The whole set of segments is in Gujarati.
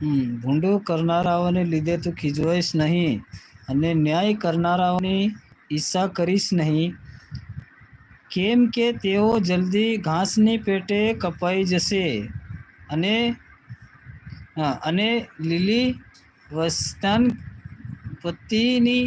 ભૂંડું કરનારાઓને લીધે તું ખીજવાઈશ નહીં અને ન્યાય કરનારાઓની ઈચ્છા કરીશ નહીં. કેમ કે તેઓ જલ્દી ઘાસની પેટે કપાઈ જશે અને અને લીલી વસ્તન પતિની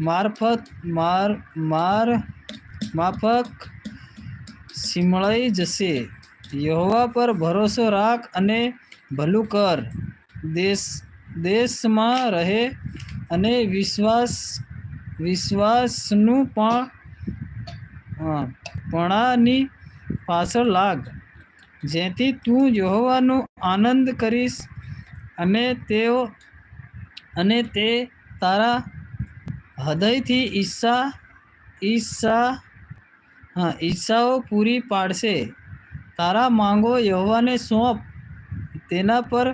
મારફત, માર માર, માફક, સિમળાઈ જશે. યહોવા પર ભરોસો રાખ અને ભલું કર. દેશ, દેશમાં રહે અને વિશ્વાસ, વિશ્વાસનું પણ પણાની પાછળ લાગ. જેથી તું યહોવાનો આનંદ કરીશ અને તેઓ, અને તે તારા હૃદયથી ઈચ્છા ઈચ્છા હા ઈચ્છાઓ પૂરી પાડશે. તારા માંગો યહોવાને સોંપ. તેના પર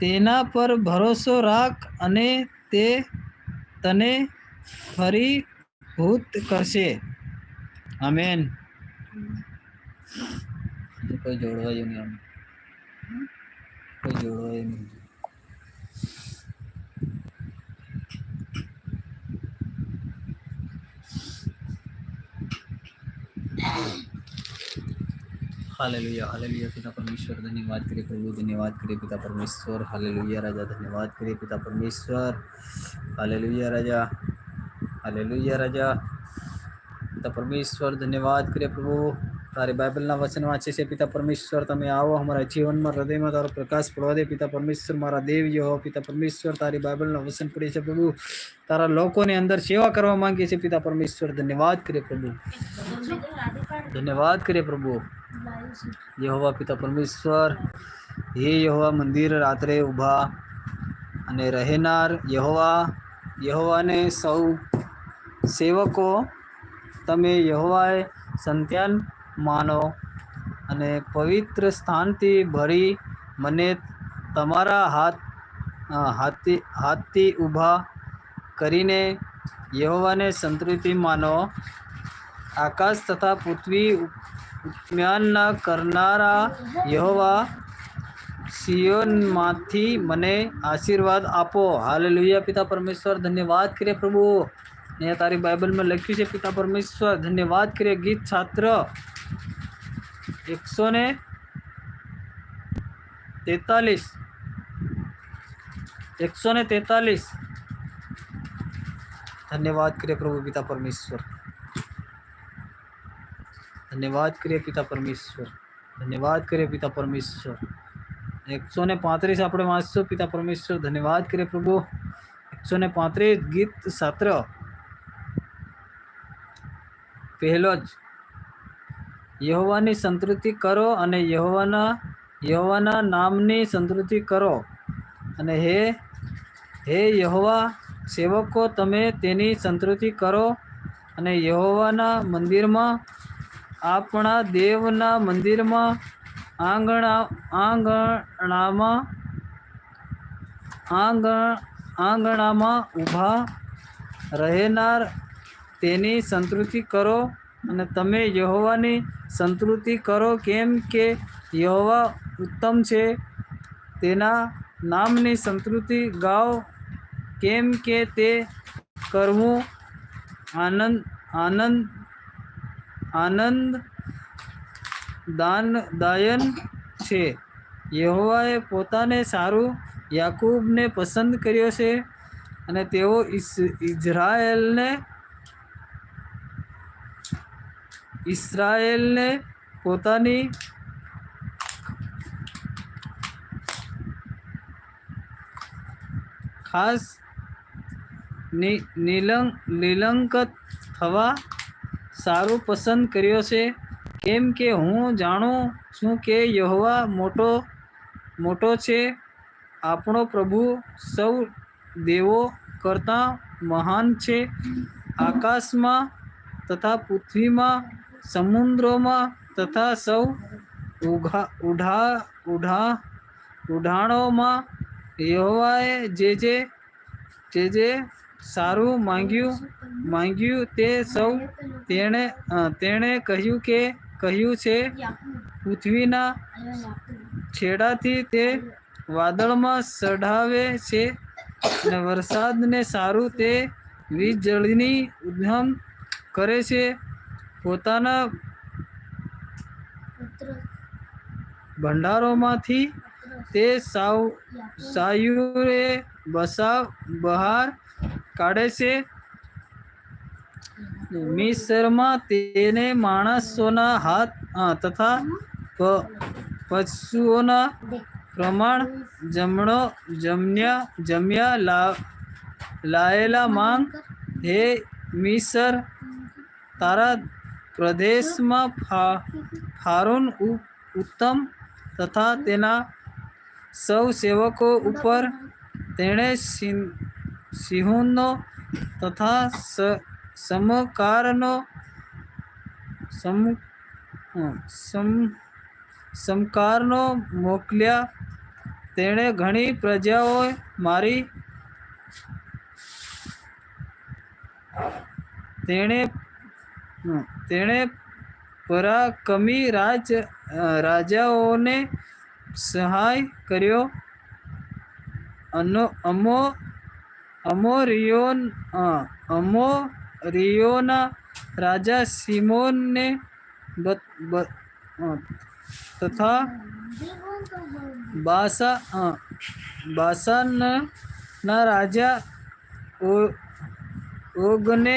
તેના પર ભરોસો રાખ અને તે તને ફરી ભૂત કરશે. આમેન. કોઈ જોડવાયું નહીં કોઈ જોડવાયું નહીં. हालेलुया हालेलुया पिता परमेश्वर धन्यवाद करे प्रभु धन्यवाद करे पिता परमेश्वर हालेलुया राजा धन्यवाद करे पिता परमेश्वर हालेलुया राजा हालेलुया राजा पिता परमेश्वर धन्यवाद करे प्रभु તારી બાઇબલના વચન વાંચે છે પિતા પરમેશ્વર તમે આવો અમારા જીવનમાં હૃદયમાં તારો પ્રકાશ પડવા દે પિતા પરમેશ્વર મારા દેવ યહો પિતા પરમેશ્વર તારી બાઇબલના વચન પડી છે પ્રભુ તારા લોકોની અંદર સેવા કરવા માંગીએ છીએ પિતા પરમેશ્વર ધન્યવાદ કરે પ્રભુ ધન્યવાદ કરે પ્રભુ યહોવા પિતા પરમેશ્વર. હે યહોવા, મંદિર રાત્રે ઊભા અને રહેનાર યહોવા, યહોવાને સૌ સેવકો, તમે યહોવાએ સંત્યાન માનો અને પવિત્ર સ્થાનથી ભરી મને તમારા હાથ હાથી, હાથથી ઊભા કરીને યહોવાને સંતૃપ્તિ માનો. આકાશ તથા પૃથ્વી ઉપમ્યાન કરનારા યહોવા સિયોનમાંથી મને આશીર્વાદ આપો હાલેલુયા પિતા પરમેશ્વર ધન્યવાદ કરીએ પ્રભુ અહીંયા તારી બાઇબલમાં લખ્યું છે પિતા પરમેશ્વર ધન્યવાદ કરીએ ગીત છાત્ર એકસો ને તેતાલીસ એકસો ને તેતાલીસ ધન્યવાદ કરીએ પ્રભુ પિતા પરમેશ્વર ધન્યવાદ કરીએ પિતા પરમેશ્વર. ધન્યવાદ કરીએ પિતા પરમેશ્વર. એકસો ને પાંત્રીસ આપણે વાંચશું. પિતા પરમેશ્વર, ધન્યવાદ કરીએ પ્રભુ. એકસો ને પાંત્રીસ ગીત સાત્ર. પહેલો જ, યહોવાની સંતૃપ્તિ કરો અને યહોવાના યહોવાના નામની સંતૃપ્તિ કરો. અને હે હે યહોવા સેવકો, તમે તેની સંતૃપ્તિ કરો અને યહોવાના મંદિરમાં આપણા દેવના મંદિરમાં આંગણા, આંગણામાં, આંગણ, આંગણામાં ઊભા રહેનાર તેની સંતૃપ્તિ કરો અને તમે યહોવાની સંતૃપ્તિ કરો કેમ કે યહોવા ઉત્તમ છે. તેના નામની સંતૃપ્તિ ગાઓ કેમ કે તે કરવું આનંદ આનંદ આનંદ દાનદાયન છે. યહોવાએ પોતાને સારું યાકૂબને પસંદ કર્યો છે અને તેઓ ઇઝરાયેલને ઇસરાયેલને પોતાની ખાસ નિલંક નિલંકત થવા સારું પસંદ કર્યો છે. કેમ કે હું જાણું છું કે યહોવા મોટો મોટો છે. આપણો પ્રભુ સૌ દેવો કરતાં મહાન છે. આકાશમાં તથા પૃથ્વીમાં, સમુદ્રોમાં તથા સૌ ઉઘા, ઉઢા ઉઢા, ઉઢાણોમાં યહોવાએ જે જે જે જે સારું માંગ્યું. માંગ્યું તે સૌ તેણે તેણે કહ્યું કે, કહ્યું છે, પૃથ્વીના છેડાથી તે વાદળમાં ચઢાવે છે અને વરસાદને સારું તે વીજળીની ઉદ્યમ કરે છે. પોતાના ભંડારોમાંથી તે સાવ સાયુએ બસાવ બહાર કાઢે છે. મિસરમાં તેને માણસોના હાથ તથા પશુઓના પ્રમાણ જમણો જમ્યા જમ્યા લા, લાયેલા માંગ. હે મિસર તારા પ્રદેશમાં ફારૂન ઉત્તમ તથા તેના સૌ સેવકો ઉપર તેણે સિંહોનો તથા સમકારનો સમ સમ, સમકારનો મોકલ્યા. તેણે ઘણી પ્રજાઓ મારી, તેણે તેણે પરાક્રમી રાજ રાજાઓને સહાય કર્યો. અનો, અમો અમોરિયોન અમોરિયોના રાજા સિમોનને તથા બાસા બાસાનના રાજા ઓગને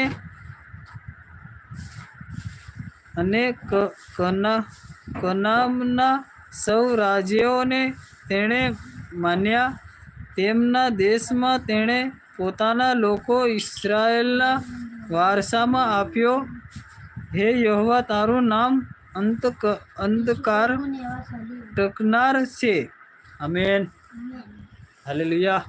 અને કના, કનામના સૌ રાજ્યોને તેણે માન્યા. તેમના દેશમાં તેણે પોતાના લોકો ઇસરાયેલના વારસામાં આપ્યો. હે યહોવા તારું નામ અંત અંધકાર ટકનાર છે. Amen hallelujah.